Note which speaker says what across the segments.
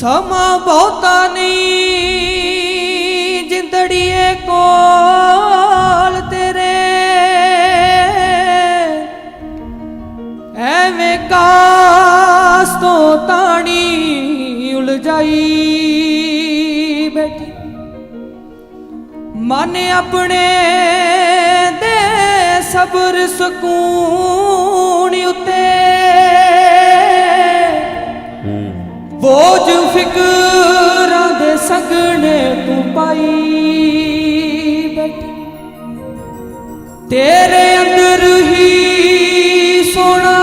Speaker 1: ਸਮਾਂ ਬਹੁਤਾ ਨਹੀਂ, ਜਿੰਦੜੀਏ ਕੋਲ ਤੇਰੇ। ਐਵੇਂ ਕਾਸ ਤੋਂ ਤਾਣੀ ਉਲਝਾਈ ਬੈਠੀ। ਮਨ ਆਪਣੇ ਦੇ ਸਬਰ ਸਕੂਨ ਉਤੇ। ਫਿਕਰਾਂ ਦੇ ਸੰਗਣੇ ਤੂੰ ਪਾਈ ਬੈਠੀ। ਤੇਰੇ ਅੰਦਰ ਹੀ ਸੋਣਾ।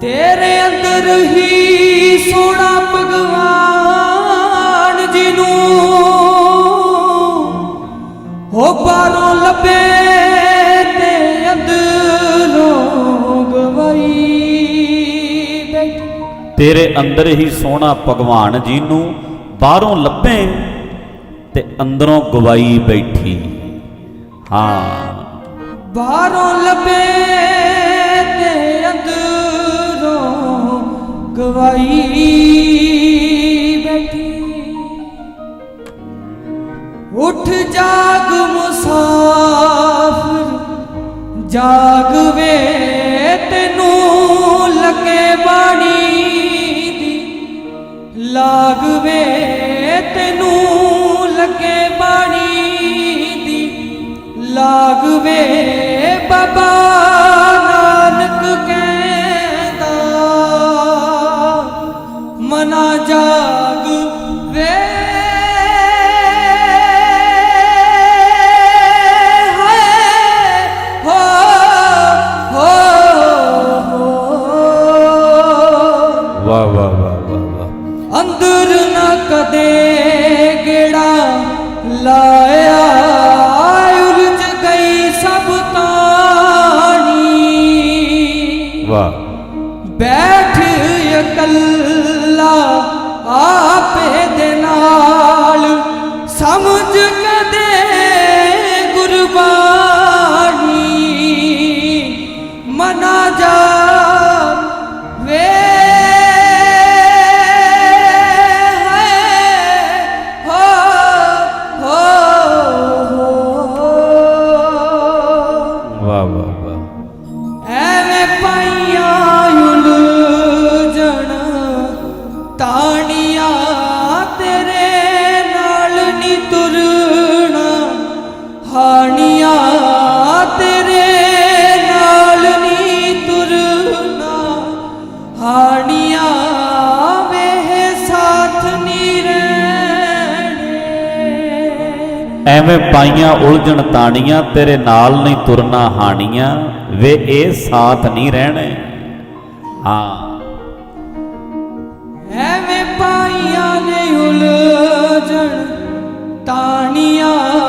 Speaker 1: ਤੇਰੇ ਅੰਦਰ ਹੀ ਸੋਣਾ ਭਗਵਾਨ ਜੀ ਨੂੰ। ਹੋ ਬਾਹਰੋਂ ਲੱਭੇ
Speaker 2: ਤੇਰੇ ਅੰਦਰ ਹੀ ਸੋਹਣਾ ਭਗਵਾਨ ਜੀ ਨੂੰ ਬਾਹਰੋਂ ਲੱਭੇ ਤੇ ਅੰਦਰੋਂ ਗਵਾਈ ਬੈਠੀ। ਹਾਂ।
Speaker 1: ਬਾਹਰੋਂ ਲੱਭੇ ਤੇ ਅੰਦਰੋਂ ਗਵਾਈ ਬੈਠੀ। ਉੱਠ ਜਾਗ ਮੁਸਾਫਰ, ਜਾਗ ਵੇ ਲਾਗ ਬਾਬਾ। আল্লাহ আপ ਤੇਰੇ ਨਾਲ ਨੀ ਤੁਰਨਾ। ਹਾਣੀਆਂ ਵੇਹ ਸਾਥ ਨੀ ਰਹਿਣੇ।
Speaker 2: ਐਵੇਂ ਪਾਈਆਂ ਉਲਝਣ ਤਾਣੀਆਂ ਤੇਰੇ ਨਾਲ ਨਹੀਂ ਤੁਰਨਾ ਹਾਣੀਆਂ ਵੇ ਇਹ ਸਾਥ ਨਹੀਂ ਰਹਿਣੇ। ਹਾਂ।
Speaker 1: ਐਵੇਂ ਪਾਈਆਂ ਨੇ ਉਲਝਣ ਤਾਣੀਆਂ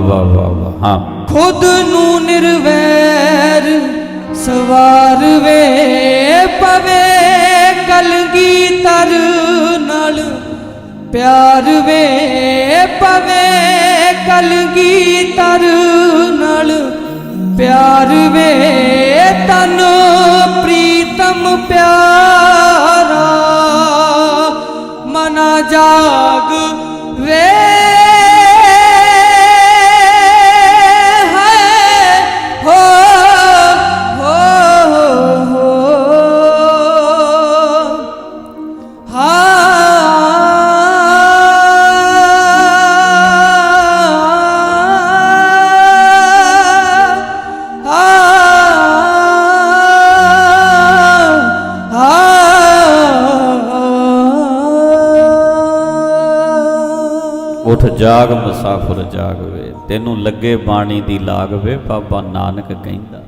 Speaker 1: ਵਾਹ
Speaker 2: ਵਾਹ ਵਾਹ ਵਾਹ, ਹਾਂ।
Speaker 1: ਖੁਦ ਨੂੰ ਨਿਰਵੈਰ ਸਵਾਰ ਵੇ ਪਵੇ, ਕਲਗੀ ਤਰ ਨਾਲ ਪਿਆਰ ਵੇ ਪਵੇ, ਕਲਗੀ ਤਰ ਨਾਲ ਪਿਆਰ ਵੇ। ਤਨ ਪ੍ਰੀਤਮ ਪਿਆਰਾ, ਮਨਾ ਜਾਗ
Speaker 2: ਉਠ ਜਾਗ ਮੁਸਾਫਰ ਜਾਗ ਵੇ ਤੈਨੂੰ ਲੱਗੇ ਬਾਣੀ ਦੀ ਲਾਗ ਵੇ ਬਾਬਾ ਨਾਨਕ ਕਹਿੰਦਾ।